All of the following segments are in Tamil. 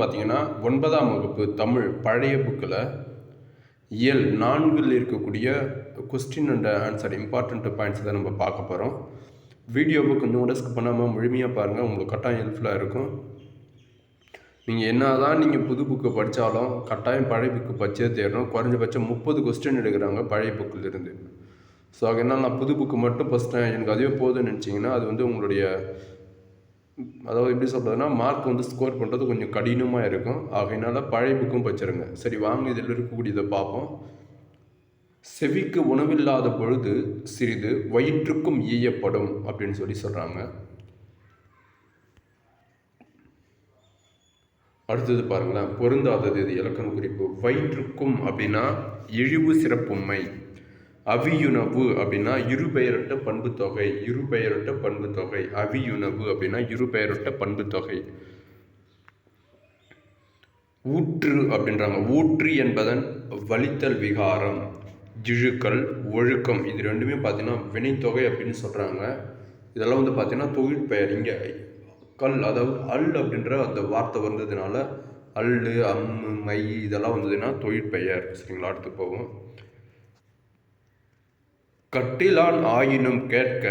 பார்த்தீங்கன்னா ஒன்பதாம் வகுப்பு தமிழ் பழைய புக்கில் இயல் நான்கில் இருக்கக்கூடிய question and answer important points தான் நம்ம பார்க்க போகிறோம் வீடியோவை கொஞ்சம் கூட ஸ்கிப் பண்ணாமல் முழுமையாக பாருங்கள் உங்களுக்கு கட்டாயம் ஹெல்ப்ஃபுல்லாக இருக்கும். நீங்கள் என்ன தான் நீங்கள் புது புக்கு படித்தாலும் கட்டாயம் பழைய புக்கு படிச்சே தேடணும் குறைஞ்சபட்சம் முப்பது கொஸ்டின் எடுக்கிறாங்க பழைய புக்கில் இருந்து. ஸோ அதனால் நான் புது புக்கு மட்டும் ஃபஸ்ட்டேன் எனக்கு அதுவே போதும்னு நினச்சிங்கன்னா அது வந்து உங்களுடைய அதாவது எப்படி சொல்கிறதுனா மார்க் வந்து ஸ்கோர் பண்ணுறது கொஞ்சம் கடினமாக இருக்கும். ஆகையினால பழைய புக்கும் வச்சுருங்க. சரி வாங்க இதில் இருக்கக்கூடியதை பார்ப்போம். செவிக்கு உணவில்லாத பொழுது சிறிது வயிற்றுக்கும் ஈயப்படும் அப்படின்னு சொல்லி சொல்கிறாங்க அடுத்தது பாருங்களேன் பொருந்தாதது இது இலக்கண குறிப்பு. வயிற்றுக்கும் அப்படின்னா இழிவு சிறப்புமை அவியுணவு அப்படின்னா இருபெயரட்ட பண்பு தொகை இருபெயரட்ட பண்பு தொகை அவியுணவு அப்படின்னா இருபெயரட்ட பண்பு தொகை ஊற்று அப்படின்றாங்க. ஊற்று என்பதன் வலித்தல் விகாரம் ஜிழுக்கள் ஒழுக்கம். இது ரெண்டுமே பார்த்தீங்கன்னா வினைத்தொகை அப்படின்னு சொல்கிறாங்க இதெல்லாம் வந்து பார்த்தீங்கன்னா தொழிற்பெயர் இங்கே கல் அதாவது அல் அப்படின்ற அந்த வார்த்தை வந்ததுனால அல்லு அம்மு மை இதெல்லாம் வந்ததுன்னா தொழிற்பெயர் சரிங்களா? அடுத்து போவோம். கட்டிலான் ஆயினும் கேட்க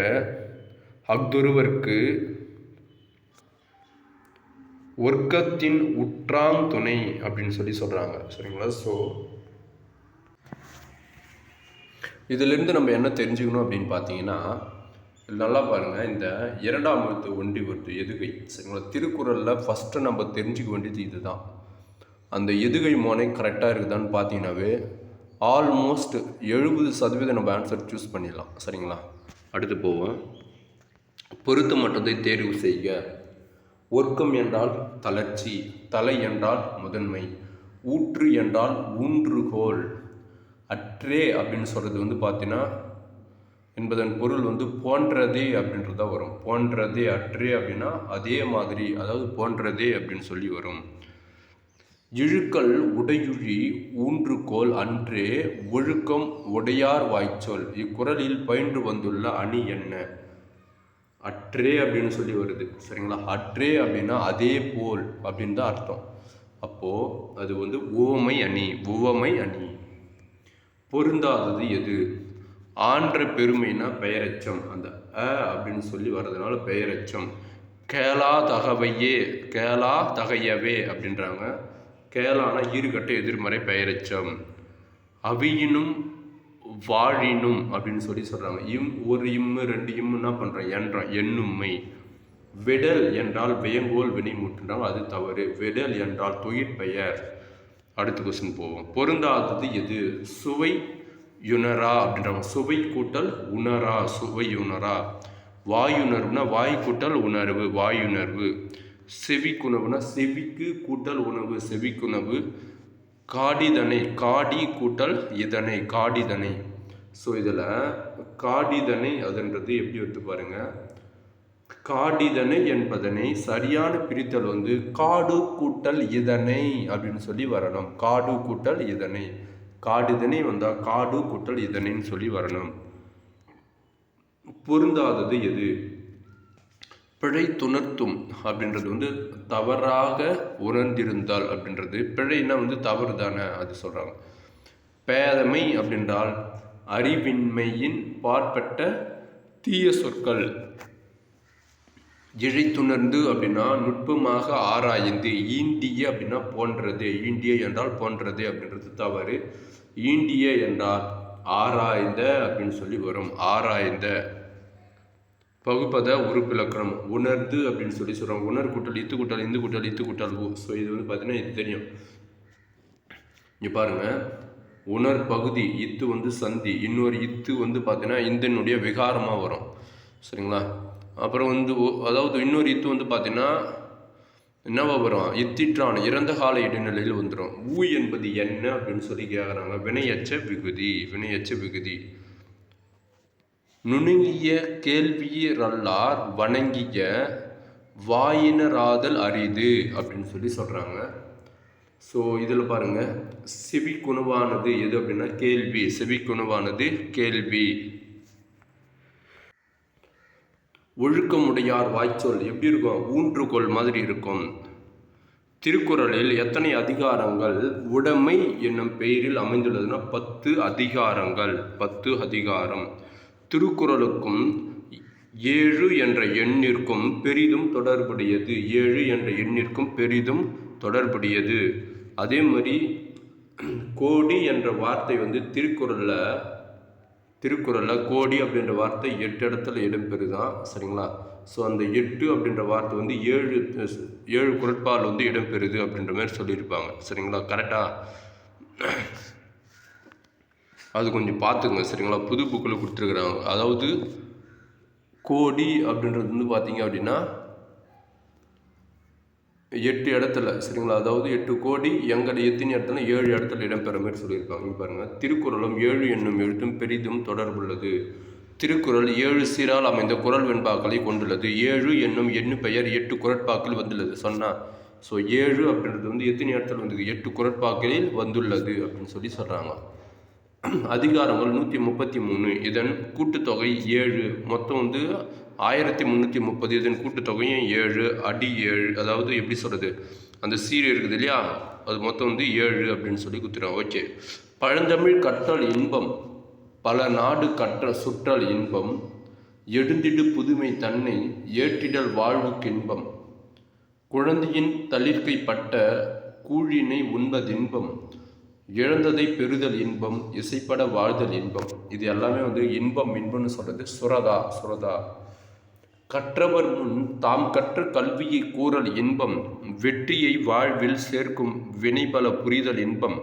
அக்துருவர்க்கு ஒர்க்கத்தின் உற்றாங் துணை அப்படின்னு சொல்லி சொல்கிறாங்க சரிங்களா? ஸோ இதிலிருந்து நம்ம என்ன தெரிஞ்சுக்கணும் அப்படின்னு பார்த்தீங்கன்னா நல்லா பாருங்கள் இந்த இரண்டாம் எழுத்து ஒண்டி வருது எதுகை. சரிங்களா? திருக்குறளில் ஃபஸ்ட்டு நம்ம தெரிஞ்சுக்க வேண்டியது இதுதான். அந்த எதுகை மோனை கரெக்டாக இருக்குதான்னு பார்த்தீங்கன்னாவே ஆல்மோஸ்ட் எழுபது சதவீதம் நம்ம ஆன்சர் சூஸ் பண்ணிடலாம். சரிங்களா? அடுத்து போவோம். பொருத்த மட்டத்தை தேர்வு செய்க. ஒர்க்கம் என்றால் தளர்ச்சி தலை என்றால் முதன்மை ஊற்று என்றால் ஊன்றுகோல். அற்றே அப்படின்னு சொல்கிறது வந்து பார்த்தீங்கன்னா என்பதன் பொருள் வந்து போன்றதே அப்படின்றது தான் வரும். போன்றதே அற்றே அப்படின்னா அதே மாதிரி அதாவது போன்றதே அப்படின்னு சொல்லி வரும். இழுக்கல் உடையுழி ஊன்றுகோல் அன்றே ஒழுக்கம் உடையார் வாய்ச்சொல். இக்குறளில் பயின்று வந்துள்ள அணி என்ன? அற்றே அப்படின்னு சொல்லி வருது. சரிங்களா? அற்றே அப்படின்னா அதே போல் அப்படின்னு தான் அர்த்தம். அப்போது அது வந்து உவமை அணி உவமை அணி. பொருந்தாதது எது? ஆன்ற பெருமைனா பெயரச்சம். அந்த அ அப்படின்னு சொல்லி வர்றதுனால பெயரச்சம். கேளா தகவையே கேளா தகையவே அப்படின்றாங்க. கேளான ஈறுகட்ட எதிர்மறை பெயரச்சம். அவியினும் வாழினும் அப்படின்னு சொல்லி சொல்கிறாங்க இம் ஒரு இம்மு ரெண்டு இம்மு என்ன பண்ணுறேன் என்றான் எண்ணுமை விடல் என்றால் வேங்கோல் வினைமுட்டுன்றாங்க அது தவறு. விடல் என்றால் தொழிற்பெயர் அடுத்த கொஸ்டின் போவோம். பொருந்தாதது எது? சுவை யுணரா அப்படின்றாங்க. சுவை கூட்டல் உணரா. சுவை உணரா வாயுணர்வுனா வாய் கூட்டல் உணர்வு. வாயுணர்வு. செவிக்குணவுனா செவிக்கு கூட்டல் உணவு செவிக்குணவு. காடிதனை காடி கூட்டல் இதனை காடிதனை. ஸோ இதில் காடிதனை அதுன்றது எப்படி எடுத்து பாருங்க? காடிதனை என்பதனை சரியான பிரித்தல் வந்து காடு கூட்டல் இதனை அப்படின்னு சொல்லி வரணும். காடு கூட்டல் இதனை. காடிதனை வந்தால் காடு கூட்டல் இதனைன்னு சொல்லி வரணும். பொருந்தாதது எது? பிழைத்துணர்த்தும் அப்படின்றது வந்து தவறாக உணர்ந்திருந்தால் அப்படின்றது. பிழைன்னா வந்து தவறு தானே அது சொல்கிறாங்க பேதமை அப்படின்றால் அறிவின்மையின் பாற்பட்ட தீய சொற்கள். இழைத்துணர்ந்து அப்படின்னா நுட்பமாக ஆராய்ந்து ஈண்டிய அப்படின்னா போன்றது. ஈண்டிய என்றால் போன்றது அப்படின்றது தவறு. ஈண்டிய என்றால் ஆராய்ந்த அப்படின்னு சொல்லி வரும். ஆராய்ந்த. பகுப்பத உறுப்பிலக்கணம் உணர்ந்து அப்படின்னு சொல்லி சொல்கிறாங்க உணர் கூட்டல் இத்து கூட்டல் இந்து கூட்டல் இத்து கூட்டல் ஓ ஸோ இது வந்து பார்த்தீங்கன்னா இது தெரியும். இங்கே பாருங்கள் உணர் பகுதி இத்து வந்து சந்தி இன்னொரு இத்து வந்து பார்த்தீங்கன்னா இந்தனுடைய விகாரமாக வரும். சரிங்களா? அப்புறம் வந்து அதாவது இன்னொரு இத்து வந்து பார்த்தீங்கன்னா என்னவா வரும்? இத்திற்றான் இறந்த கால இடைநிலையில் வந்துடும் ஊ என்பது என்ன அப்படின்னு சொல்லி கேட்குறாங்க வினையச்ச விகுதி வினையச்ச விகுதி. நுணுங்கிய கேள்வியரல்லார் வணங்கிய வாயினராதல் அரிது அப்படின்னு சொல்லி சொல்கிறாங்க ஸோ இதில் பாருங்கள் செவிக்குணவானது எது அப்படின்னா கேள்வி. செவிக்குணவானது கேள்வி. ஒழுக்கமுடையார் வாய்ச்சொல் எப்படி இருக்கும்? ஊன்றுகோல் மாதிரி இருக்கும். திருக்குறளில் எத்தனை அதிகாரங்கள்? உடைமை என்னும் பெயரில் அமைந்துள்ளதுன்னா பத்து அதிகாரங்கள். பத்து அதிகாரம். திருக்குறளுக்கும் ஏழு என்ற எண்ணிற்கும் பெரிதும் தொடர்புடையது. ஏழு என்ற எண்ணிற்கும் பெரிதும் தொடர்புடையது. அதே மாதிரி கோடி என்ற வார்த்தை வந்து திருக்குறளில் திருக்குறளில் கோடி அப்படின்ற வார்த்தை எட்டு இடத்துல இடம்பெறுதான் சரிங்களா? ஸோ அந்த எட்டு அப்படின்ற வார்த்தை வந்து ஏழு ஏழு குரட்பால் வந்து இடம்பெறுது அப்படின்ற மாதிரி சொல்லியிருப்பாங்க. சரிங்களா? கரெக்டாக அது கொஞ்சம் பார்த்துங்க சரிங்களா? புது புக்கில் கொடுத்துருக்குறாங்க அதாவது கோடி அப்படின்றது வந்து பார்த்தீங்க அப்படின்னா எட்டு இடத்துல சரிங்களா? அதாவது எட்டு கோடி எங்கள் எத்தனை இடத்துல ஏழு இடத்துல இடம்பெற மாதிரி சொல்லியிருப்பாங்க. பாருங்கள் திருக்குறளும் ஏழு என்னும் எழுத்தும் பெரிதும் தொடர்புள்ளது. திருக்குறள் ஏழு சீரால் அமைந்த குரல் வெண்பாக்களை கொண்டுள்ளது. ஏழு என்னும் எண்ணு பெயர் எட்டு குரட்பாக்கள் வந்துள்ளது. சொன்னால் ஸோ ஏழு அப்படின்றது வந்து எத்தனை இடத்துல வந்தது? எட்டு குரட்பாக்களில் வந்துள்ளது அப்படின்னு சொல்லி சொல்கிறாங்க அதிகாரங்கள் நூற்றி முப்பத்தி மூணு. இதன் கூட்டுத்தொகை ஏழு. மொத்தம் வந்து ஆயிரத்தி முந்நூற்றி முப்பது. இதன் கூட்டுத்தொகையும் ஏழு அடி ஏழு. அதாவது எப்படி சொல்கிறது அந்த சீரியல் இருக்குது இல்லையா? அது மொத்தம் வந்து ஏழு அப்படின்னு சொல்லி கொடுத்துருவோம் ஓகே. பழந்தமிழ் கற்றல் இன்பம் பல நாடு கற்ற சுற்றல் இன்பம் எடுந்திடு புதுமை தன்னை ஏற்றிடல் வாழ்வுக்கின்பம் குழந்தையின் தளிர்க்கைப்பட்ட கூழினை உண்பதின்பம் இழந்ததை பெறுதல் இன்பம் இசைப்பட வாழ்தல் இன்பம். இது எல்லாமே வந்து இன்பம் இன்பம்னு சொல்கிறது சுரதா சுரதா. கற்றவர் முன் தாம் கற்ற கல்வியை கூறல் இன்பம் வெற்றியை வாழ்வில் சேர்க்கும் வினைபல புரிதல் இன்பம்.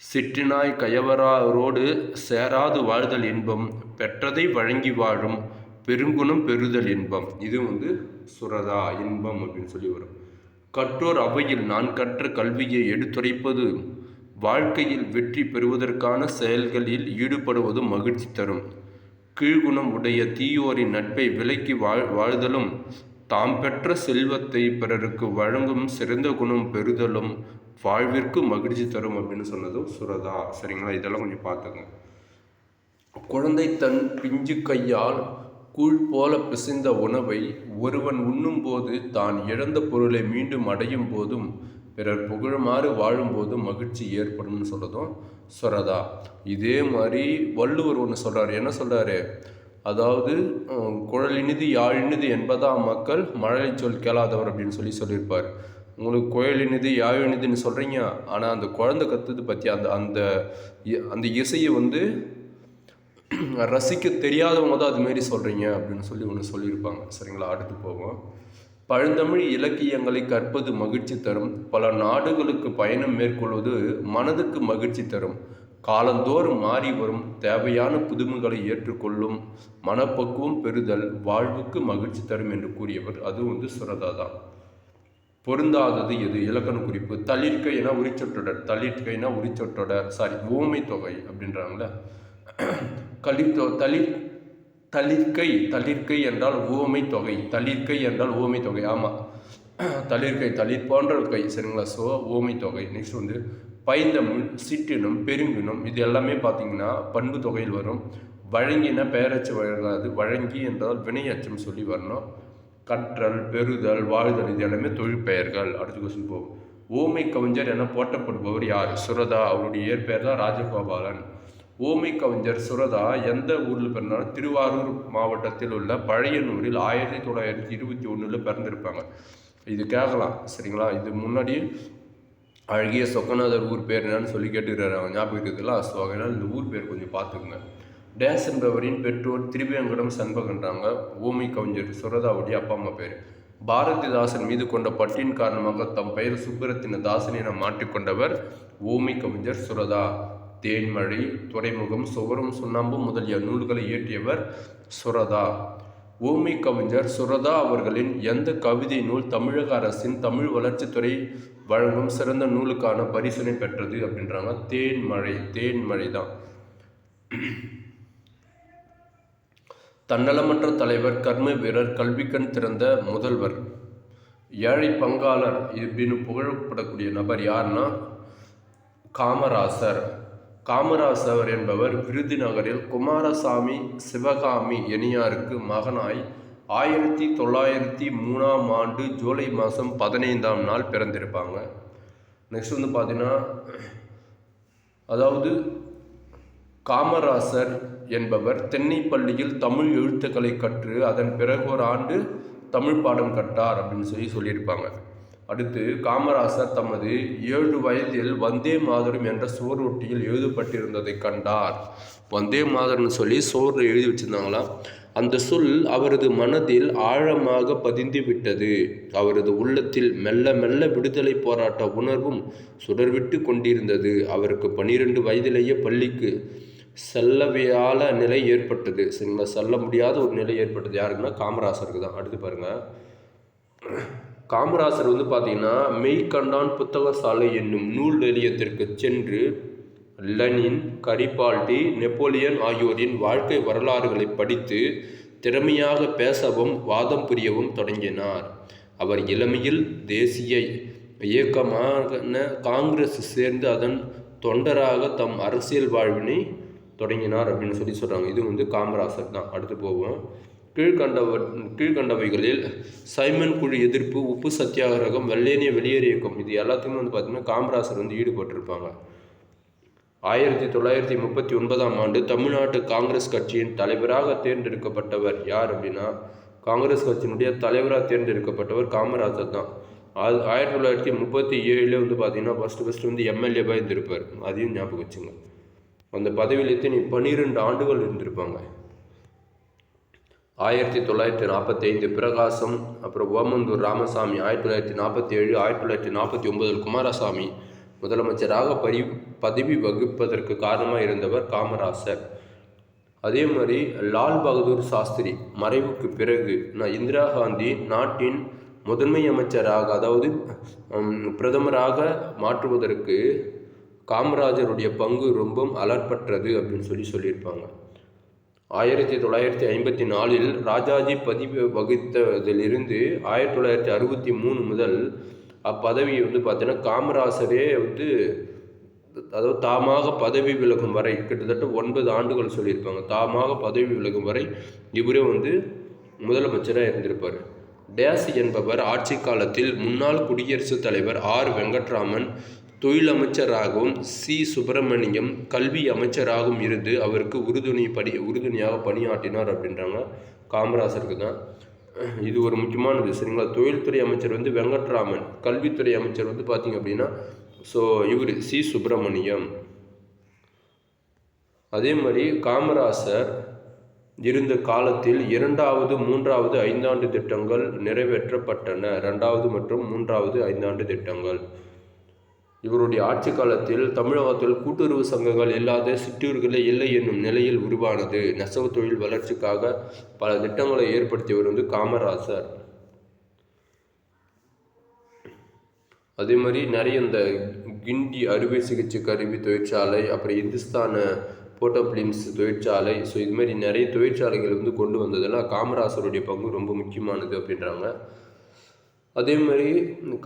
சிற்றினாய் கயவராரோடு சேராது வாழ்தல் இன்பம் பெற்றதை வழங்கி வாழும் பெருங்குணம் பெறுதல் இன்பம். இது வந்து சுரதா இன்பம் அப்படின்னு சொல்லி வரும். கற்றோர் அவையில் நான் கற்ற கல்வியை எடுத்துரைப்பது வாழ்க்கையில் வெற்றி பெறுவதற்கான செயல்களில் ஈடுபடுவதும் மகிழ்ச்சி தரும். கீழ்குணம் உடைய தீயோரின் நட்பை விலக்கி வாழ் வாழ்தலும் தாம் பெற்ற செல்வத்தை பிறருக்கு வழங்கும் சிறந்த குணம் பெறுதலும் வாழ்விற்கு மகிழ்ச்சி தரும் அப்படின்னு சொன்னதும் சுரதா. சரிங்களா? இதெல்லாம் கொஞ்சம் பார்த்துங்க குழந்தை தன் பிஞ்சு கையால் கூழ் போல பிசைந்த உணவை ஒருவன் உண்ணும்போது தான் இழந்த பொருளை மீண்டும் அடையும் போதும் பிறர் புகழுமாறு வாழும்போது மகிழ்ச்சி ஏற்படும்னு சொல்கிறதும் சொரதா இதே மாதிரி வள்ளுவர் ஒன்று சொல்கிறார் என்ன சொல்கிறாரு அதாவது குழலினிது யாழினிது என்பதாம் மக்கள் மழலை சொல் கேளாதவர் அப்படின்னு சொல்லி சொல்லியிருப்பார். உங்களுக்கு குழலினிது யாழினிதுன்னு சொல்கிறீங்க ஆனால் அந்த குழந்தை கற்றுது பற்றி அந்த அந்த இ- அந்த இசையை வந்து ரசிக்க தெரியாதவங்க தான் அதுமாரி சொல்கிறீங்க அப்படின்னு சொல்லி ஒன்று சொல்லியிருப்பாங்க. சரிங்களா? அடுத்து போவோம். பழந்தமிழ் இலக்கியங்களை கற்பது மகிழ்ச்சி தரும். பல நாடுகளுக்கு பயணம் மேற்கொள்வது மனதுக்கு மகிழ்ச்சி தரும். காலந்தோறும் மாறி வரும் தேவையான புதுமைகளை ஏற்றுக்கொள்ளும் மனப்பக்குவம் பெறுதல் வாழ்வுக்கு மகிழ்ச்சி தரும் என்று கூறியவர் அது வந்து சுரதா தான் பொருந்தாதது எது? இலக்கண குறிப்பு. தளிர்க்கைனா உரிச்சொற்றொடர் தளிர்க்கைனா உரிச்சொற்றொடர் சாரி ஓமை தொகை அப்படின்றாங்களே கலித்தோ தளிர் தளிர்க்கை தளிர்க்கை என்றால் ஊமை தொகை. தளிர்க்கை என்றால் ஊமை தொகை. ஆமாம் தளிர்க்கை தளிர் போன்ற கை சரிங்களா? ஸோ ஊமை தொகை. நெக்ஸ்ட் வந்து பைந்தமிழ் சிற்றினம் பெருங்கினம் இது எல்லாமே பார்த்தீங்கன்னா பண்பு தொகையில் வரும். வழங்கின பெயரச்சு வழங்காது வழங்கி என்றால் வினையச்சம் சொல்லி வரணும். கற்றல் பெறுதல் வாழ்தல் இது எல்லாமே தொழிற்பெயர்கள். அடுத்த கொஸ்டின் போகும் ஓமை கவிஞர் என போட்டப்படுபவர் யார்? சுரதா. அவருடைய இயற்பெயர் தான் ராஜகோபாலன். ஓமை கவிஞர் சுரதா எந்த ஊரில் பிறந்தாலும் திருவாரூர் மாவட்டத்தில் உள்ள பழையனூரில் ஆயிரத்தி தொள்ளாயிரத்தி இருபத்தி ஒன்றில் பிறந்திருப்பாங்க. இது கேட்கலாம் சரிங்களா? இது முன்னாடி அழகிய சொக்கநாதர் ஊர் பேர் என்னன்னு சொல்லி கேட்டுக்கிறாரு. அவன் ஞாபகம் இருக்குதுல்ல? ஸோ அதனால் இந்த ஊர் பேர் கொஞ்சம் பார்த்துக்குங்க. டேஸ் என்பவரின் பெற்றோர் திருவேங்கடம் சண்பகன்றாங்க ஓமை கவிஞர் சுரதாவுடைய அப்பா அம்மா பேர். பாரதிதாசன் மீது கொண்ட பற்றின் காரணமாக தம் பெயர் சுப்பரத்தின தாசன் என மாற்றிக்கொண்டவர் ஓமை கவிஞர் சுரதா. தேன்மழை துறைமுகம் சுவரும் சுண்ணாம்பும் முதலிய நூல்களை இயற்றியவர் சுரதா. ஓமை கவிஞர் சுரதா அவர்களின் எந்த கவிதை நூல் தமிழக அரசின் தமிழ் வளர்ச்சித்துறை வழங்கும் சிறந்த நூலுக்கான பரிசனை பெற்றது அப்படின்றாங்க. தேன்மழை தேன்மழை தான். தன்னலமன்ற தலைவர் கர்ம வீரர் கல்விக்கண் திறந்த முதல்வர். ஏழை பங்காளர் இப்படின்னு புகழப்படக்கூடிய நபர் யாருன்னா காமராசர். காமராசர் என்பவர் விருதுநகரில் குமாரசாமி சிவகாமி எனியாருக்கு மகனாய் ஆயிரத்தி தொள்ளாயிரத்தி மூணாம் ஆண்டு ஜூலை மாதம் பதினைந்தாம் நாள் பிறந்திருப்பாங்க. நெக்ஸ்ட் வந்து பார்த்தீங்கன்னா அதாவது காமராசர் என்பவர் தென்னைப்பள்ளியில் தமிழ் எழுத்துக்களை கற்று அதன் பிறகு ஒரு ஆண்டு தமிழ் பாடம் கட்டார் அப்படின்னு சொல்லி சொல்லியிருப்பாங்க. அடுத்து காமராசர் தமது ஏழு வயதில் வந்தே மாதரம் என்ற சுவரொட்டியில் எழுதப்பட்டிருந்ததை கண்டார். வந்தே மாதரம்னு சொல்லி சோறு எழுதி வச்சிருந்தாங்களாம். அந்த சொல் அவரது மனதில் ஆழமாக பதிந்து விட்டது. அவரது உள்ளத்தில் மெல்ல மெல்ல விடுதலை போராட்ட உணர்வும் சுடர்விட்டு கொண்டிருந்தது. அவருக்கு பனிரெண்டு வயதிலேயே பள்ளிக்கு செல்லவியால நிலை ஏற்பட்டது. சரிங்களா செல்ல முடியாத ஒரு நிலை ஏற்பட்டது. யாருக்குன்னா காமராசருக்கு தான். அடுத்து பாருங்கள் காமராசர் வந்து பார்த்தீங்கன்னா மெய்கண்டான் புத்தக சாலை என்னும் நூல் நிலையத்திற்கு சென்று லெனின் கரிபால்டி நெப்போலியன் ஆகியோரின் வாழ்க்கை வரலாறுகளை படித்து திறமையாக பேசவும் வாதம் புரியவும் தொடங்கினார். அவர் இளமையில் தேசிய இயக்கமான காங்கிரஸ் சேர்ந்து அதன் தொண்டராக தம் அரசியல் வாழ்வினை தொடங்கினார் அப்படின்னு சொல்லி சொல்கிறாங்க இது வந்து காமராசர் தான். அடுத்து போவோம். கீழ்கண்டவ கீழ்கண்டவைகளில் சைமன் குழு எதிர்ப்பு உப்பு சத்தியாகிரகம் வெள்ளேனிய வெளியேறு இயக்கம் இது எல்லாத்தையுமே வந்து பார்த்திங்கன்னா காமராசர் வந்து ஈடுபட்டிருப்பாங்க. ஆயிரத்தி தொள்ளாயிரத்தி முப்பத்தி ஒன்பதாம் ஆண்டு தமிழ்நாட்டு காங்கிரஸ் கட்சியின் தலைவராக தேர்ந்தெடுக்கப்பட்டவர் யார் அப்படின்னா காங்கிரஸ் கட்சியினுடைய தலைவராக தேர்ந்தெடுக்கப்பட்டவர் காமராஜர் தான். அது ஆயிரத்தி தொள்ளாயிரத்தி முப்பத்தி ஏழில் வந்து பார்த்தீங்கன்னா ஃபஸ்ட்டு ஃபஸ்ட்டு வந்து எம்எல்ஏவாக இருந்திருப்பார். அதையும் ஞாபகம் வச்சுங்க. அந்த பதவியில் எத்தனை பன்னிரெண்டு ஆண்டுகள் இருந்திருப்பாங்க. ஆயிரத்தி தொள்ளாயிரத்தி நாற்பத்தி ஐந்து பிரகாசம் அப்புறம் ஓமந்தூர் ராமசாமி ஆயிரத்தி தொள்ளாயிரத்தி நாற்பத்தி ஏழு ஆயிரத்தி தொள்ளாயிரத்தி நாற்பத்தி ஒன்பதில் குமாரசாமி. முதலமைச்சராக பரி பதவி வகிப்பதற்கு காரணமாக இருந்தவர் காமராசர். அதே மாதிரி லால் பகதூர் சாஸ்திரி மறைவுக்கு பிறகு நான் இந்திரா காந்தி நாட்டின் முதன்மை அமைச்சராக அதாவது பிரதமராக மாற்றுவதற்கு காமராஜருடைய பங்கு ரொம்பவும் அலற்பற்றது அப்படின்னு சொல்லி சொல்லியிருப்பாங்க. ஆயிரத்தி தொள்ளாயிரத்தி ஐம்பத்தி நாலில் ராஜாஜி பதிவு வகித்ததிலிருந்து ஆயிரத்தி தொள்ளாயிரத்தி அறுபத்தி மூணு முதல் அப்பதவியை வந்து பார்த்தீங்கன்னா காமராசரே வந்து அதாவது தாமாக பதவி விலகும் வரை கிட்டத்தட்ட ஒன்பது ஆண்டுகள் சொல்லியிருப்பாங்க. தாமாக பதவி விலகும் வரை இவரே வந்து முதலமைச்சராக இருந்திருப்பார். டேஸ் என்பவர் ஆட்சி காலத்தில் முன்னாள் குடியரசுத் தலைவர் ஆர் வெங்கட்ராமன் தொழில் அமைச்சராகவும் சி. சுப்பிரமணியம் கல்வி அமைச்சராகவும் இருந்து அவருக்கு உறுதுணை படி உறுதுணையாக பணியாற்றினார் அப்படின்றாங்க காமராசருக்கு தான். இது ஒரு முக்கியமானது சரிங்களா? தொழில்துறை அமைச்சர் வந்து வெங்கட்ராமன் கல்வித்துறை அமைச்சர் வந்து பார்த்திங்க அப்படின்னா ஸோ இவர் சி. சுப்பிரமணியம். அதே மாதிரி காமராசர் இருந்த காலத்தில் இரண்டாவது மூன்றாவது ஐந்தாண்டு திட்டங்கள் நிறைவேற்றப்பட்டன. ரெண்டாவது மற்றும் மூன்றாவது ஐந்தாண்டு திட்டங்கள். இவருடைய ஆட்சி காலத்தில் தமிழகத்தில் கூட்டுறவு சங்கங்கள் இல்லாத சிற்றூர்களே இல்லை என்னும் நிலையில் உருவானது. நெசவு தொழில் வளர்ச்சிக்காக பல திட்டங்களை ஏற்படுத்தியவர் வந்து காமராசர். அதே மாதிரி நிறைய இந்த கிண்டி அறுவை சிகிச்சை கருவி தொழிற்சாலை அப்புறம் இந்துஸ்தான போட்டோபிளிம்ஸ் தொழிற்சாலை. ஸோ இது மாதிரி நிறைய தொழிற்சாலைகள் வந்து கொண்டு வந்ததெல்லாம் காமராசருடைய பங்கு ரொம்ப முக்கியமானது அப்படின்றாங்க. அதே மாதிரி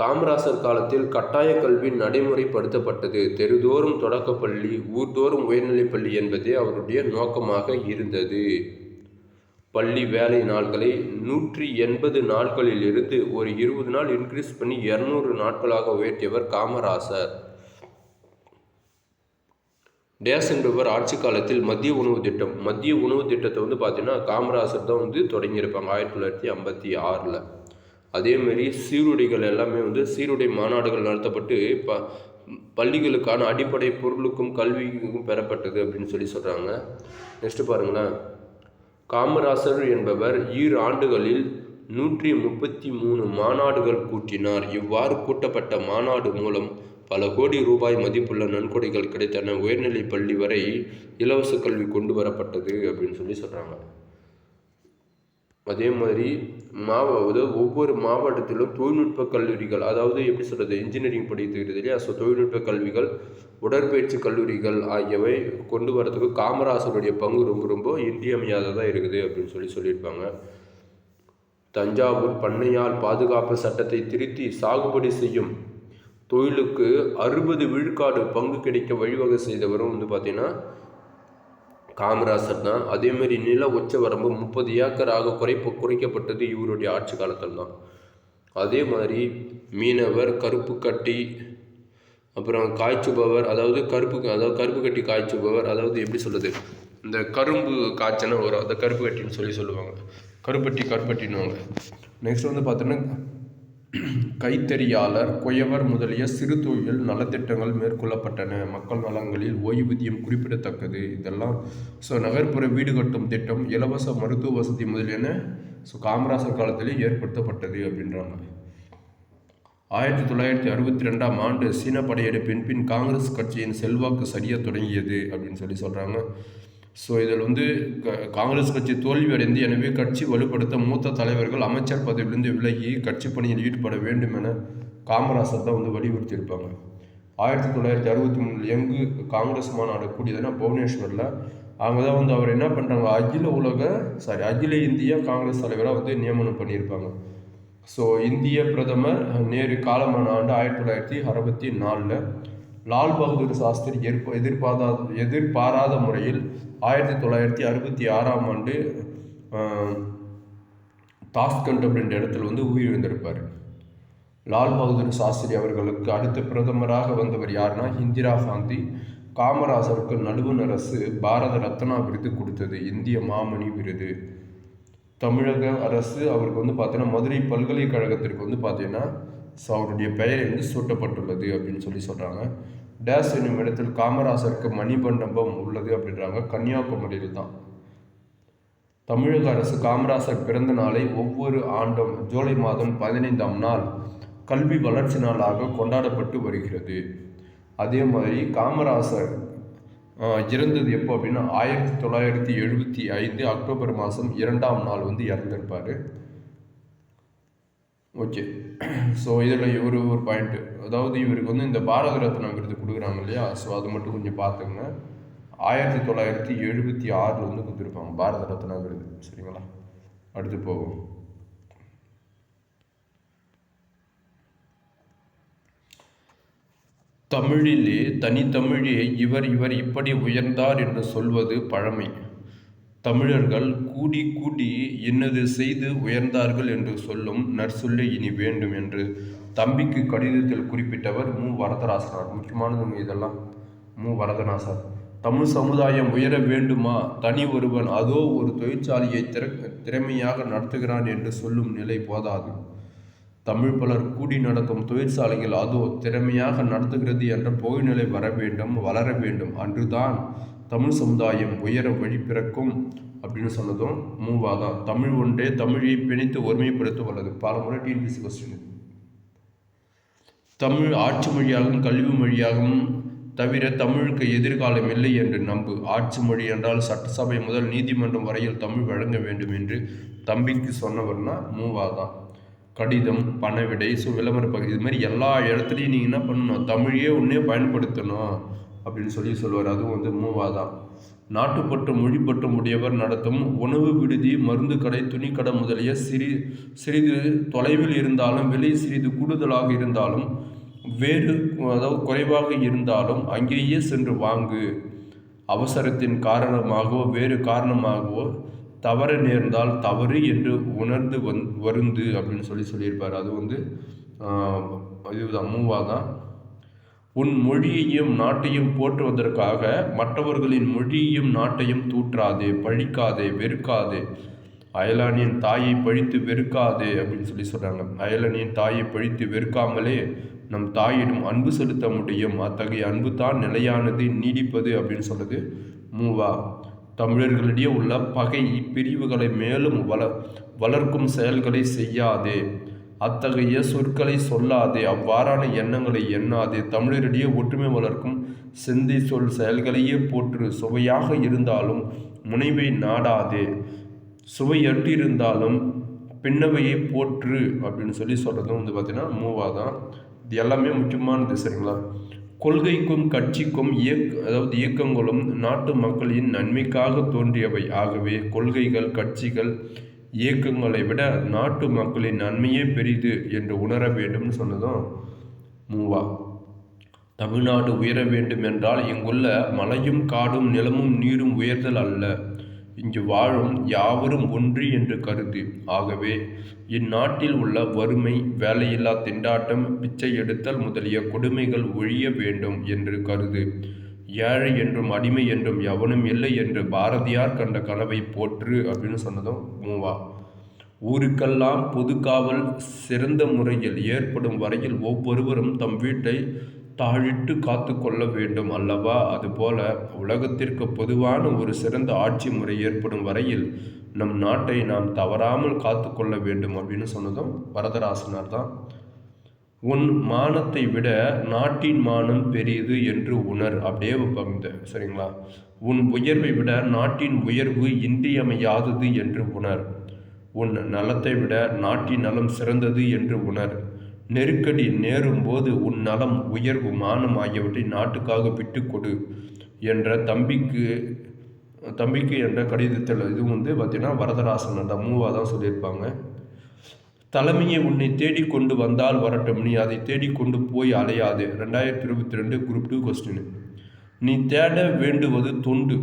காமராசர் காலத்தில் கட்டாய கல்வி நடைமுறைப்படுத்தப்பட்டது. தெருதோறும் தொடக்கப்பள்ளி ஊர்தோறும் உயர்நிலைப்பள்ளி என்பதே அவருடைய நோக்கமாக இருந்தது. பள்ளி வேலை நாட்களை நூற்றி எண்பது நாட்களில் இருந்து ஒரு இருபது நாள் இன்க்ரீஸ் பண்ணி இரநூறு நாட்களாக உயர்த்தியவர் காமராசர். டேஸ் என்பவர் ஆட்சி காலத்தில் மத்திய உணவு திட்டம் மத்திய உணவு திட்டத்தை வந்து பார்த்தீங்கன்னா காமராசர் தான் வந்து தொடங்கியிருப்பாங்க ஆயிரத்தி தொள்ளாயிரத்தி ஐம்பத்தி ஆறில். அதேமாரி சீருடைகள் எல்லாமே வந்து சீருடை மாநாடுகள் நடத்தப்பட்டு ப பள்ளிகளுக்கான அடிப்படை பொருளுக்கும் கல்விக்கும் பெறப்பட்டது அப்படின்னு சொல்லி சொல்கிறாங்க நெக்ஸ்ட்டு பாருங்களேன். காமராசர் என்பவர் ஈர் ஆண்டுகளில் நூற்றி முப்பத்தி மூணு மாநாடுகள் கூட்டினார். இவ்வாறு கூட்டப்பட்ட மாநாடு மூலம் பல கோடி ரூபாய் மதிப்புள்ள நன்கொடைகள் கிடைத்தன. உயர்நிலை பள்ளி வரை இலவச கல்வி கொண்டு வரப்பட்டது அப்படின்னு சொல்லி சொல்கிறாங்க அதே மாதிரி மாவ அதாவது ஒவ்வொரு மாவட்டத்திலும் தொழில்நுட்ப கல்லூரிகள் அதாவது எப்படி சொல்கிறது இன்ஜினியரிங் படிக்கிறது இல்லையா? ஸோ தொழில்நுட்ப கல்விகள் உடற்பயிற்சி கல்லூரிகள் ஆகியவை கொண்டு வரதுக்கு காமராசருடைய பங்கு ரொம்ப ரொம்ப இன்றியமையாததாக இருக்குது அப்படின்னு சொல்லி சொல்லியிருப்பாங்க. தஞ்சாவூர் பண்ணையால் பாதுகாப்பு சட்டத்தை திருத்தி சாகுபடி செய்யும் தொழிலுக்கு அறுபது விழுக்காடு பங்கு கிடைக்க வழிவகை செய்தவரும் வந்து பார்த்திங்கன்னா காமராசர் தான் அதேமாரி நில உச்ச வரம்பு முப்பது ஏக்கராக குறைப்பு குறைக்கப்பட்டது இவருடைய ஆட்சி காலத்தில் தான் அதே மாதிரி மீனவர் கருப்பு கட்டி அப்புறம் காய்ச்சுபவர் அதாவது கருப்பு அதாவது கருப்பு கட்டி காய்ச்சுபவர் அதாவது எப்படி சொல்கிறது இந்த கரும்பு காய்ச்சன வரும் அந்த கருப்பு கட்டின்னு சொல்லி சொல்லுவாங்க. கருப்பட்டி கருப்பட்டின்னுவாங்க. நெக்ஸ்ட் வந்து பார்த்தோன்னா கைத்தறியாளர் குயவர் முதலிய சிறு தொழில் நலத்திட்டங்கள் மேற்கொள்ளப்பட்டன. மக்கள் நலங்களில் ஓய்வூதியம் குறிப்பிடத்தக்கது. இதெல்லாம் ஸோ நகர்ப்புற வீடு கட்டும் திட்டம் இலவச மருத்துவ வசதி முதலியன ஸோ காமராசர் காலத்திலே ஏற்படுத்தப்பட்டது அப்படின்றாங்க ஆயிரத்தி தொள்ளாயிரத்தி அறுபத்தி ரெண்டாம் ஆண்டு சீன படையெடுப்பின் பின் காங்கிரஸ் கட்சியின் செல்வாக்கு சரிய தொடங்கியது அப்படின்னு சொல்லி சொல்கிறாங்க ஸோ இதில் வந்து காங்கிரஸ் கட்சி தோல்வி அடைந்து எனவே கட்சி வலுப்படுத்த மூத்த தலைவர்கள் அமைச்சர் பதவியிலிருந்து விலகி கட்சி பணியில் ஈடுபட வேண்டும் என காமராசர் தான் வந்து வலியுறுத்தியிருப்பாங்க. ஆயிரத்தி தொள்ளாயிரத்தி அறுபத்தி மூணில் எங்கு காங்கிரஸ் மாநாடு கூடியதுன்னா புவனேஸ்வரில். அங்கே தான் வந்து அவர் என்ன பண்ணுறாங்க அகில உலக சாரி அகில இந்திய காங்கிரஸ் தலைவராக வந்து நியமனம் பண்ணியிருப்பாங்க. ஸோ இந்திய பிரதமர் நேரு காலமான ஆண்டு ஆயிரத்தி தொள்ளாயிரத்தி அறுபத்தி நாலில் லால் பகதூர் சாஸ்திரி எதிர்ப்பு எதிர்பாராத எதிர்பாராத முறையில் ஆயிரத்தி தொள்ளாயிரத்தி அறுபத்தி ஆறாம் ஆண்டு தாஸ்கண்ட் அப்படின்ற இடத்துல வந்து உயிரிழந்திருப்பார். லால் பகதூர் சாஸ்திரி அவர்களுக்கு அடுத்த பிரதமராக வந்தவர் யாருன்னா இந்திரா காந்தி. காமராசருக்கு நடுவண் அரசு பாரத ரத்னா விருது கொடுத்தது இந்திய மாமணி விருது. தமிழக அரசு அவருக்கு வந்து பார்த்தீங்கன்னா மதுரை பல்கலைக்கழகத்திற்கு வந்து பார்த்தீங்கன்னா ஸோ அவருடைய பெயர் வந்து சூட்டப்பட்டுள்ளது அப்படின்னு சொல்லி சொல்கிறாங்க டேஸ் என்னும் இடத்தில் காமராசருக்கு மணிமண்டபம் உள்ளது அப்படின்றாங்க. கன்னியாகுமரியில் தான். தமிழக அரசு காமராசர் பிறந்த நாளை ஒவ்வொரு ஆண்டும் ஜூலை மாதம் பதினைந்தாம் நாள் கல்வி வளர்ச்சி நாளாக கொண்டாடப்பட்டு வருகிறது. அதே மாதிரி காமராசர் இறந்தது எப்போ அப்படின்னா ஆயிரத்தி தொள்ளாயிரத்தி எழுபத்தி ஐந்து அக்டோபர் மாதம் இரண்டாம் நாள் வந்து இறந்திருப்பார். ஓகே ஸோ இதில் ஒரு ஒரு பாயிண்ட்டு அதாவது இவருக்கு வந்து இந்த பாரத ரத்னா விருது கொடுக்குறாங்க இல்லையா? ஸோ அது மட்டும் கொஞ்சம் பார்த்துங்க ஆயிரத்தி தொள்ளாயிரத்தி எழுபத்தி ஆறில் வந்து கொடுத்துருப்பாங்க பாரத ரத்னா விருது. சரிங்களா? அடுத்து போவோம். தமிழிலே தனித்தமிழே இவர் இவர் இப்படி உயர்ந்தார் என்று சொல்வது பழமை. தமிழர்கள் கூடி கூடி இன்னது செய்து உயர்ந்தார்கள் என்று சொல்லும் நற்சொல்லை இனி வேண்டும் என்று தம்பிக்கு கடிதத்தில் குறிப்பிட்டவர் மு. வரதராசனார். முக்கியமானது இதெல்லாம். மு. வரதராசர் தமிழ் சமுதாயம் உயர வேண்டுமா? தனி ஒருவன் அதோ ஒரு தொழிற்சாலையை திற திறமையாக நடத்துகிறான் என்று சொல்லும் நிலை போதாது. தமிழ் பலர் கூடி நடத்தும் தொழிற்சாலைகள் அதோ திறமையாக நடத்துகிறது என்ற புகைநிலை வர வேண்டும் வளர வேண்டும். அன்றுதான் தமிழ் சமுதாயம் உயர வழி பிறக்கும் அப்படின்னு சொன்னதும் மூவாதான். தமிழ் ஒன்றே தமிழை பிணைத்து ஒருமைப்படுத்த வல்லது. பல முறை டிஎன்பிசி கொஸ்டின் தமிழ் ஆட்சி மொழியாகவும் கல்வி மொழியாகவும் தவிர தமிழுக்கு எதிர்காலம் இல்லை என்று நம்பு. ஆட்சி மொழி என்றால் சட்டசபை முதல் நீதிமன்றம் வரையில் தமிழ் வழங்க வேண்டும் என்று தம்பிக்கு சொன்னவர்னா மூவா தான் கடிதம் பணவிடை ஸோ விளம்பர பகுதி இது மாதிரி எல்லா இடத்துலையும் நீங்கள் என்ன பண்ணணும்? தமிழையே ஒன்றே பயன்படுத்தணும். அப்படின்னு சொல்லி சொல்லுவார். அதுவும் வந்து மூவா தான் நாட்டுப்பட்டு மொழிப்பட்டு உடையவர் நடத்தும் உணவு விடுதி மருந்து கடை துணிக்கடை முதலிய சிறி சிறிது தொலைவில் இருந்தாலும் விலை சிறிது கூடுதலாக இருந்தாலும் வேறு அதாவது குறைவாக இருந்தாலும் அங்கேயே சென்று வாங்கு. அவசரத்தின் காரணமாகவோ வேறு காரணமாகவோ தவறு நேர்ந்தால் தவறு என்று உணர்ந்து வந் வருந்து அப்படின்னு சொல்லி சொல்லியிருப்பார். அது வந்து இதுதான் மூவா தான் உன் மொழியையும் நாட்டையும் போற்றுவதற்காக மற்றவர்களின் மொழியையும் நாட்டையும் தூற்றாதே பழிக்காதே வெறுக்காதே. அயலானியின் தாயை பழித்து வெறுக்காதே அப்படின்னு சொல்லி சொல்கிறாங்க அயலானியின் தாயை பழித்து வெறுக்காமலே நம் தாயிடம் அன்பு செலுத்த முடியும். அத்தகைய அன்பு தான் நிலையானது நீடிப்பது அப்படின்னு சொல்லுது மூவா. தமிழர்களிடையே உள்ள பகை பிரிவுகளை மேலும் வள வளர்க்கும் செயல்களை செய்யாதே. அத்தகைய சொற்களை சொல்லாதே அவ்வாறான எண்ணங்களை எண்ணாதே. தமிழரிடையே ஒற்றுமை வளர்க்கும் சிந்தி சொல் செயல்களையே போற்று. சுவையாக இருந்தாலும் முனைவை நாடாதே. சுவையற்று இருந்தாலும் பின்னவையை போற்று அப்படின்னு சொல்லி சொல்கிறதும் வந்து பார்த்திங்கன்னா மூவாதான். இது எல்லாமே முக்கியமானது சரிங்களா? கொள்கைக்கும் கட்சிக்கும் இயக்க அதாவது இயக்கங்களும் நாட்டு மக்களின் நன்மைக்காக தோன்றியவை. ஆகவே கொள்கைகள் கட்சிகள் இயக்கங்களை விட நாட்டு மக்களின் நன்மையே பெரிது என்று உணர வேண்டும்னு சொன்னதும் மூவா. தமிழ்நாடு உயர வேண்டும் என்றால் இங்குள்ள மலையும் காடும் நிலமும் நீரும் உயர்தல் அல்ல. இங்கு வாழும் யாவரும் ஒன்று என்று கருது. ஆகவே இந்நாட்டில் உள்ள வறுமை வேலையில்லா திண்டாட்டம் பிச்சை எடுத்தல் முதலிய கொடுமைகள் ஒழிய வேண்டும் என்று கருது. ஏழை என்றும் அடிமை என்றும் எவனும் இல்லை என்று பாரதியார் கண்ட கனவை போற்று அப்படின்னு சொன்னதும் மூவா. ஊருக்கெல்லாம் பொதுக்காவல் சிறந்த முறையில் ஏற்படும் வரையில் ஒவ்வொருவரும் தம் வீட்டை தாழிட்டு காத்து கொள்ள வேண்டும் அல்லவா? அதுபோல உலகத்திற்கு பொதுவான ஒரு சிறந்த ஆட்சி முறை ஏற்படும் வரையில் நம் நாட்டை நாம் தவறாமல் காத்து கொள்ள வேண்டும் அப்படின்னு சொன்னதும் வரதராசனார் தான். உன் மானத்தை விட நாட்டின் மானம் பெரியது என்று உணர். அப்படியே வைப்பாங்க சரிங்களா? உன் உயர்வை விட நாட்டின் உயர்வு இன்றியமையாதது என்று உணர். உன் நலத்தை விட நாட்டின் நலம் சிறந்தது என்று உணர். நெருக்கடி நேரும் போது உன் நலம் உயர்வு மானம் ஆகியவற்றை நாட்டுக்காக விட்டு கொடு என்ற தம்பிக்கு தம்பிக்கு என்ற கடிதத்தில் இது வந்து பார்த்திங்கன்னா வரதராசன் அந்த மூவாக தான் சொல்லியிருப்பாங்க. தலைமையை உன்னை தேடிக்கொண்டு வந்தால் வரட்டும். நீ அதை தேடிக்கொண்டு போய் அலையாது. ரெண்டாயிரத்தி இருபத்தி ரெண்டு குரூப் டூ கொஸ்டின். நீ தேட வேண்டுவது தொண்டு.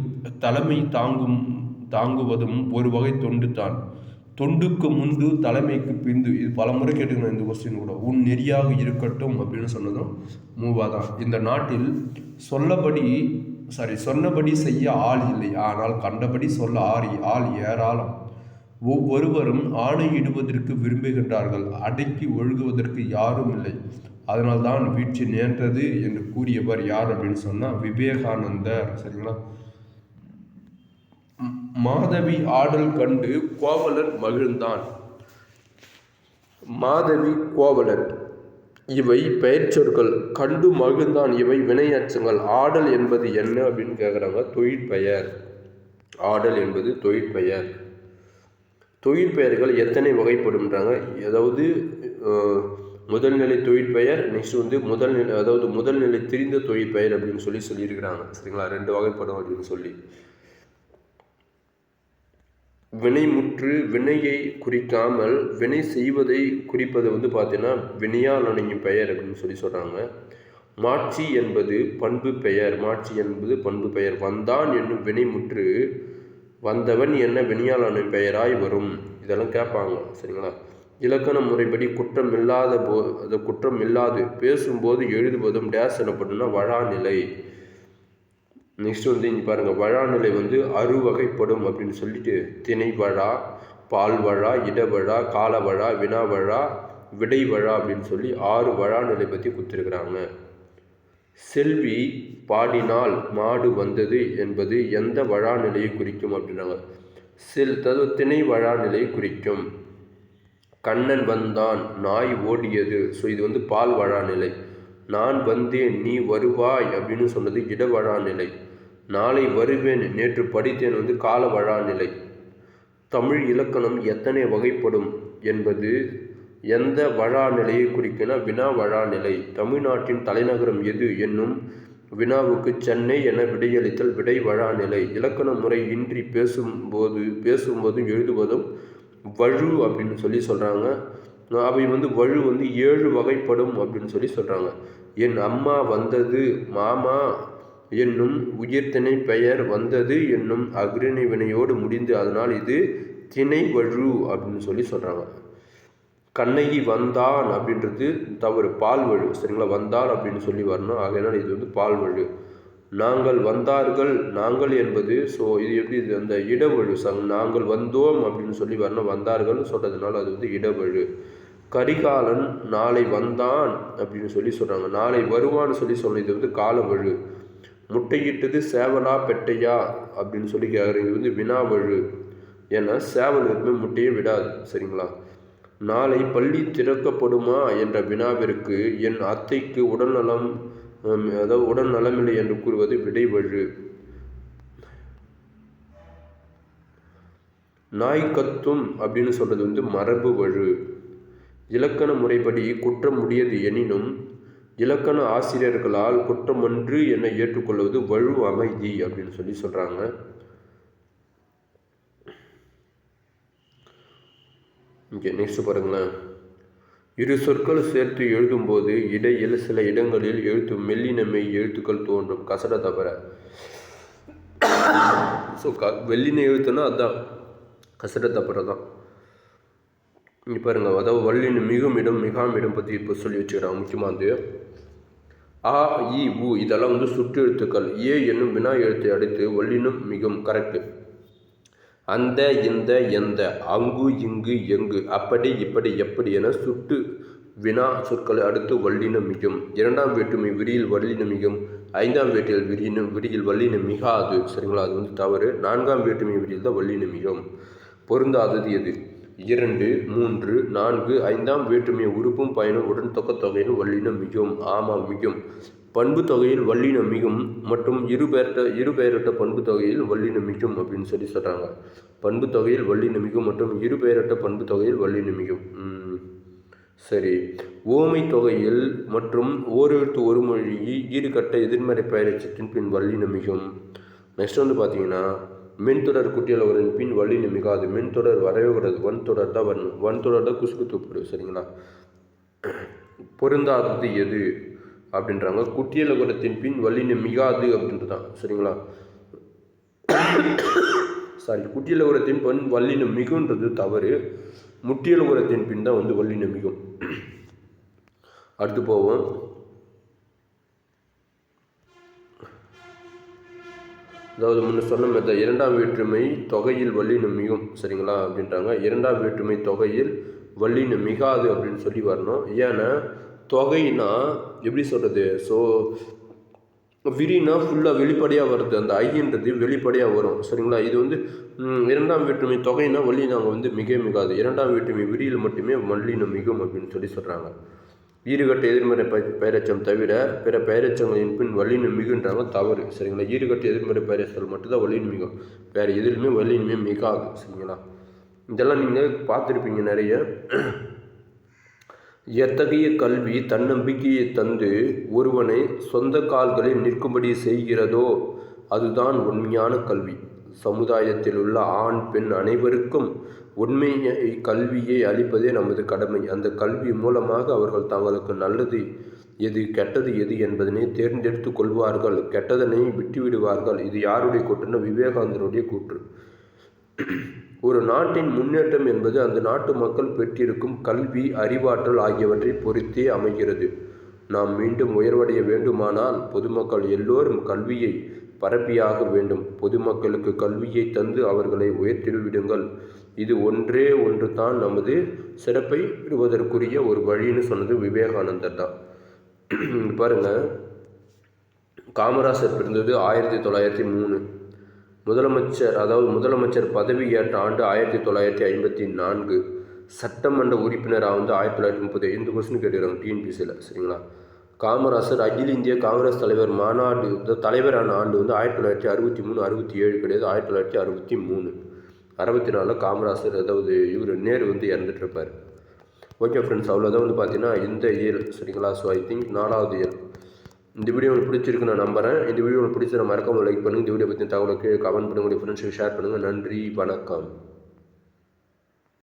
தலைமை தாங்கும் தாங்குவதும் ஒரு வகை தொண்டு தான். தொண்டுக்கு முன்பு தலைமைக்கு பிந்து இது பல முறை கேட்டுக்கணும் இந்த கொஸ்டின் கூட. உன் நெறியாக இருக்கட்டும் அப்படின்னு சொன்னதும் மூவா தான் இந்த நாட்டில் சொல்லபடி சாரி சொன்னபடி செய்ய ஆள் இல்லை. ஆனால் கண்டபடி சொல்ல ஆறி ஆள் ஏராளம். ஒவ்வொருவரும் ஆணையிடுவதற்கு விரும்புகின்றார்கள் அடக்கி ஒழுகுவதற்கு யாரும் இல்லை. அதனால்தான் வீழ்ச்சி நேர்ந்தது என்று கூறியவர் யார் அப்படின்னு சொன்னால் விவேகானந்தர். சரிங்களா? மாதவி ஆடல் கண்டு கோவலன் மகிழ்ந்தான். மாதவி கோவலன் இவை பெயர்ச்சொற்கள் கண்டு மகிழ்ந்தான் இவை வினையச்சங்கள். ஆடல் என்பது என்ன அப்படின்னு கேட்குறவங்க தொழிற்பெயர். ஆடல் என்பது தொழிற்பெயர். தொழிற்பெயர்கள் எத்தனை வகைப்படும்ன்றாங்க? அதாவது முதல்நிலை தொழிற்பெயர் நெக்ஸ்ட் வந்து முதல்நிலை அதாவது முதல்நிலை தெரிந்த தொழிற்பெயர் அப்படின்னு சொல்லி சொல்லியிருக்கிறாங்க. சரிங்களா? ரெண்டு வகைப்படும் அப்படின்னு சொல்லி. வினைமுற்று வினையை குறிக்காமல் வினை செய்வதை குறிப்பது வந்து பார்த்தீங்கன்னா வினையால் அணையும் பெயர் அப்படின்னு சொல்லி சொல்கிறாங்க மாட்சி என்பது பண்பு பெயர். மாட்சி என்பது பண்பு பெயர். வந்தான் என்னும் வினைமுற்று வந்தவன் என்ன வினியாளனின் பெயராய் வரும்? இதெல்லாம் கேட்பாங்க சரிங்களா? இலக்கண முறைப்படி குற்றம் இல்லாத போ அது குற்றம் இல்லாது பேசும்போது எழுதுவதும் டேஸ் எனப்படும்னா வழாநிலை. நெக்ஸ்ட் வந்து இங்கே பாருங்கள் வழாநிலை வந்து அறுவகைப்படும் அப்படின்னு சொல்லிட்டு திணை வழா பால் வழா இடவழா கால வழா விடைவழா அப்படின்னு சொல்லி ஆறு வழாநிலை பற்றி கொடுத்துருக்குறாங்க. செல்வி பாடினால் மாடு வந்தது என்பது எந்த வழா நிலையை குறிக்கும் அப்படின்னாங்க. செல் தது திணை வழா நிலையை குறிக்கும். கண்ணன் வந்தான் நாய் ஓடியது. ஸோ இது வந்து பால் வழா நிலை நான் வந்தேன் நீ வருவாய் அப்படின்னு சொன்னது இடவழா நிலை நாளை வருவேன் நேற்று படித்தேன் வந்து கால வழா நிலை தமிழ் இலக்கணம் எத்தனை வகைப்படும் என்பது எந்த வழா நிலையை குறிக்கினா வினா வழா நிலை தமிழ்நாட்டின் தலைநகரம் எது என்னும் வினாவுக்கு சென்னை என விடையளித்தல் விடை வழா நிலை இலக்கண முறை இன்றி பேசும்போது பேசும்போதும் எழுதுவதும் வழு அப்படின்னு சொல்லி சொல்கிறாங்க அவை வந்து வழு வந்து ஏழு வகைப்படும் அப்படின்னு சொல்லி சொல்கிறாங்க என் அம்மா வந்தது மாமா என்னும் உயிர்த்திணை பெயர் வந்தது என்னும் அக்ரிணை வினையோடு முடிந்து அதனால் இது திணை வழு அப்படின்னு சொல்லி சொல்கிறாங்க கண்ணகி வந்தான் அப்படின்றது தவறு. பால் வழு. சரிங்களா? வந்தான் அப்படின்னு சொல்லி வரணும். ஆகையினால் இது வந்து பால் வழு. நாங்கள் வந்தார்கள். நாங்கள் என்பது ஸோ இது எப்படி? இது அந்த இடவழு. சங் நாங்கள் வந்தோம் அப்படின்னு சொல்லி வரணும். வந்தார்கள்னு சொல்கிறதுனால அது வந்து இடவழு. கரிகாலன் நாளை வந்தான் அப்படின்னு சொல்லி சொல்கிறாங்க நாளை வருவான்னு சொல்லி சொன்ன இது வந்து காலவழு. முட்டையிட்டது சேவலா பெட்டையா அப்படின்னு சொல்லி கேட்குறது இது வந்து வினாவழு. ஏன்னா சேவல் எப்பவுமே முட்டையே விடாது. சரிங்களா? நாளை பள்ளி திறக்கப்படுமா என்ற வினாவிற்கு என் அத்தைக்கு உடல்நலம் அதாவது உடல் நலமில்லை என்று கூறுவது விடைவழு நாய் கத்தும் அப்படின்னு சொல்றது வந்து மரபு வழு. இலக்கண முறைப்படி குற்றம் முடியது எனினும் இலக்கண ஆசிரியர்களால் குற்றமன்று என ஏற்றுக்கொள்வது வழு அமைதி அப்படின்னு சொல்லி சொல்கிறாங்க ஓகே நெக்ஸ்ட் பாருங்களேன். இரு சொற்கள் சேர்த்து எழுதும்போது இடையில் சில இடங்களில் எழுத்து மெல்லின மெய் எழுத்துக்கள் தோன்றும். கசட தவிர. ஸோ க வெள்ளின எழுத்துனா அதுதான் கசட தவிர தான். இங்கே பாருங்க அதாவது வள்ளின் மிகும் இடம் மிகாம் இடம் பற்றி இப்போ சொல்லி வச்சுக்கிறாங்க முக்கியமானது ஆ இ உ இதெல்லாம் வந்து சுற்று எழுத்துக்கள் ஏ என்னும் வினா எழுத்தை அடுத்து வள்ளினும் மிகவும் கரெக்டு அந்த இந்த எந்த அங்கு இங்கு எங்கு அப்படி இப்படி எப்படி என சுட்டு வினா சொற்களை அடுத்து வல்லினம் மிகும் இரண்டாம் வேற்றுமை விரியில் வல்லினம் மிகும் ஐந்தாம் வேட்டில் விரியினம் விரியில் வல்லினம் மிகாது சரிங்களா அது வந்து தவறு. நான்காம் வேற்றுமை விரியில் தான் வல்லினம் மிகும் பொருந்தாதது எது? இரண்டு மூன்று நான்கு ஐந்தாம் வேற்றுமை உறுப்பும் பயனும் உடன் தொகையின் வல்லினம் மிகும் ஆமாம் மிகும். பண்பு தொகையில் வல்லினம் மிகும் மற்றும் இருபெயர்ட்ட இருபெயரட்ட பண்பு தொகையில் வல்லினம் மிகும் அப்படின்னு சொல்லி சொல்கிறாங்க பண்பு தொகையில் வல்லினம் மிகும் மற்றும் இருபெயரட்ட பண்பு தொகையில் வல்லினம் மிகும். சரி. ஓமை தொகையில் மற்றும் ஓரெழுத்து ஒரு மொழி ஈடுகட்ட எதிர்மறை பெயரச்சத்தின் பின் வல்லினம் மிகும். நெக்ஸ்ட் வந்து பார்த்தீங்கன்னா மின்தொடர் குட்டியளவரின் பின் வல்லினம் மிகாது. மின்தொடர் வரவே கூடாது வன் தொடர் தான் வரணும் வன் தொடர் தான் குசுக்கு தூப்பிடு சரிங்களா? பொருந்தாதது எது? அப்படின்றாங்க குட்டியலகுரத்தின் பின் வல்லினம் மிகாது அப்படின்றது தான் சரிங்களா? சாரி குட்டியலகுரத்தின் பின் வல்லின மிகுன்றது தவறு. முட்டியலகுரத்தின் பின் தான் வந்து வல்லின மிகும் அடுத்து போவோம். அதாவது முன்ன சொன்ன மெத்த இரண்டாம் வேற்றுமை தொகையில் வல்லினம் மிகும் சரிங்களா? அப்படின்றாங்க. இரண்டாம் வேற்றுமை தொகையில் வல்லினம் மிகாது அப்படின்னு சொல்லி வரணும். ஏன்னா தொகைனா எப்படி சொல்கிறது ஸோ விரினா ஃபுல்லாக வெளிப்படையாக வருது. அந்த ஐன்றது வெளிப்படையாக வரும். சரிங்களா? இது வந்து இரண்டாம் வேற்றுமை தொகைனா வள்ளி நாங்கள் வந்து மிக மிகாது. இரண்டாம் வேற்றுமை விரியில் மட்டுமே வள்ளினம் மிகும் அப்படின்னு சொல்லி சொல்கிறாங்க ஈறுகட்ட எதிர்மறை ப பெயரச்சம் தவிர பிற பெயரச்சங்களின் பின் வள்ளினம் மிகுன்றாங்க தவறு. சரிங்களா? ஈறுகட்ட எதிர்மறை பெயரச்சல் மட்டும்தான் வள்ளினம் மிகும். வேறு எதிலுமே வள்ளினமே மிகாது. சரிங்களா? இதெல்லாம் நீங்கள் பார்த்துருப்பீங்க நிறைய. எத்தகைய கல்வி தன்னம்பிக்கையை தந்து ஒருவனை சொந்த கால்களில் நிற்கும்படி செய்கிறதோ அதுதான் உண்மையான கல்வி. சமுதாயத்தில் உள்ள ஆண் பெண் அனைவருக்கும் உண்மையை கல்வியை அளிப்பதே நமது கடமை. அந்த கல்வி மூலமாக அவர்கள் தங்களுக்கு நல்லது எது கெட்டது எது என்பதனை தேர்ந்தெடுத்து கொள்வார்கள். கெட்டதனை விட்டுவிடுவார்கள். இது யாருடைய கூற்றுன்னா விவேகானந்தருடைய கூற்று. ஒரு நாட்டின் முன்னேற்றம் என்பது அந்த நாட்டு மக்கள் பெற்றிருக்கும் கல்வி அறிவாற்றல் ஆகியவற்றை பொறுத்தே அமைகிறது. நாம் மீண்டும் உயர்வடைய வேண்டுமானால் பொதுமக்கள் எல்லோரும் கல்வியை பரப்பியாக வேண்டும். பொதுமக்களுக்கு கல்வியை தந்து அவர்களை உயர்த்திவிடுங்கள். இது ஒன்றே ஒன்று தான் நமது சிறப்பை பெறுவதற்குரிய ஒரு வழின்னு சொன்னது விவேகானந்தர் தான். பாருங்கள் காமராசர் பிறந்தது ஆயிரத்தி தொள்ளாயிரத்தி மூணு. முதலமைச்சர் அதாவது முதலமைச்சர் பதவி ஏற்ற ஆண்டு ஆயிரத்தி தொள்ளாயிரத்தி ஐம்பத்தி நான்கு சட்டமன்ற உறுப்பினராக வந்து ஆயிரத்தி தொள்ளாயிரத்தி முப்பது ஐந்து கொஸ்டின் கேட்டுக்கிறாங்க டிஎன்பிசியில் சரிங்களா? காமராசர் அகில இந்திய காங்கிரஸ் தலைவர் மாநாடு தலைவரான ஆண்டு வந்து ஆயிரத்தி தொள்ளாயிரத்தி அறுபத்தி மூணு அறுபத்தி ஏழு கிடையாது ஆயிரத்தி தொள்ளாயிரத்தி அறுபத்தி மூணு. அறுபத்தி நாலில் காமராசர் அதாவது இவர் நேரு வந்து இறந்துட்டு இருப்பார் ஓகே ஃப்ரெண்ட்ஸ் அவ்வளோதான் வந்து பார்த்தீங்கன்னா இந்த இயர் சரிங்களா? ஸோ ஐ திங்க் நாலாவது இயர் இந்த வீடியோ உங்களுக்கு பிடிச்சிருக்கு நான் நம்புறேன். இந்த வீடியோ உங்களுக்கு பிடிச்சிருந்த மறக்காமல் லைக் பண்ணுங்கள் இந்த வீடியோ பற்றி தகவலுக்கு கமெண்ட் பண்ணுங்கள் ஃப்ரெண்ட்ஸுக்கு ஷேர் பண்ணுங்கள் நன்றி. வணக்கம்.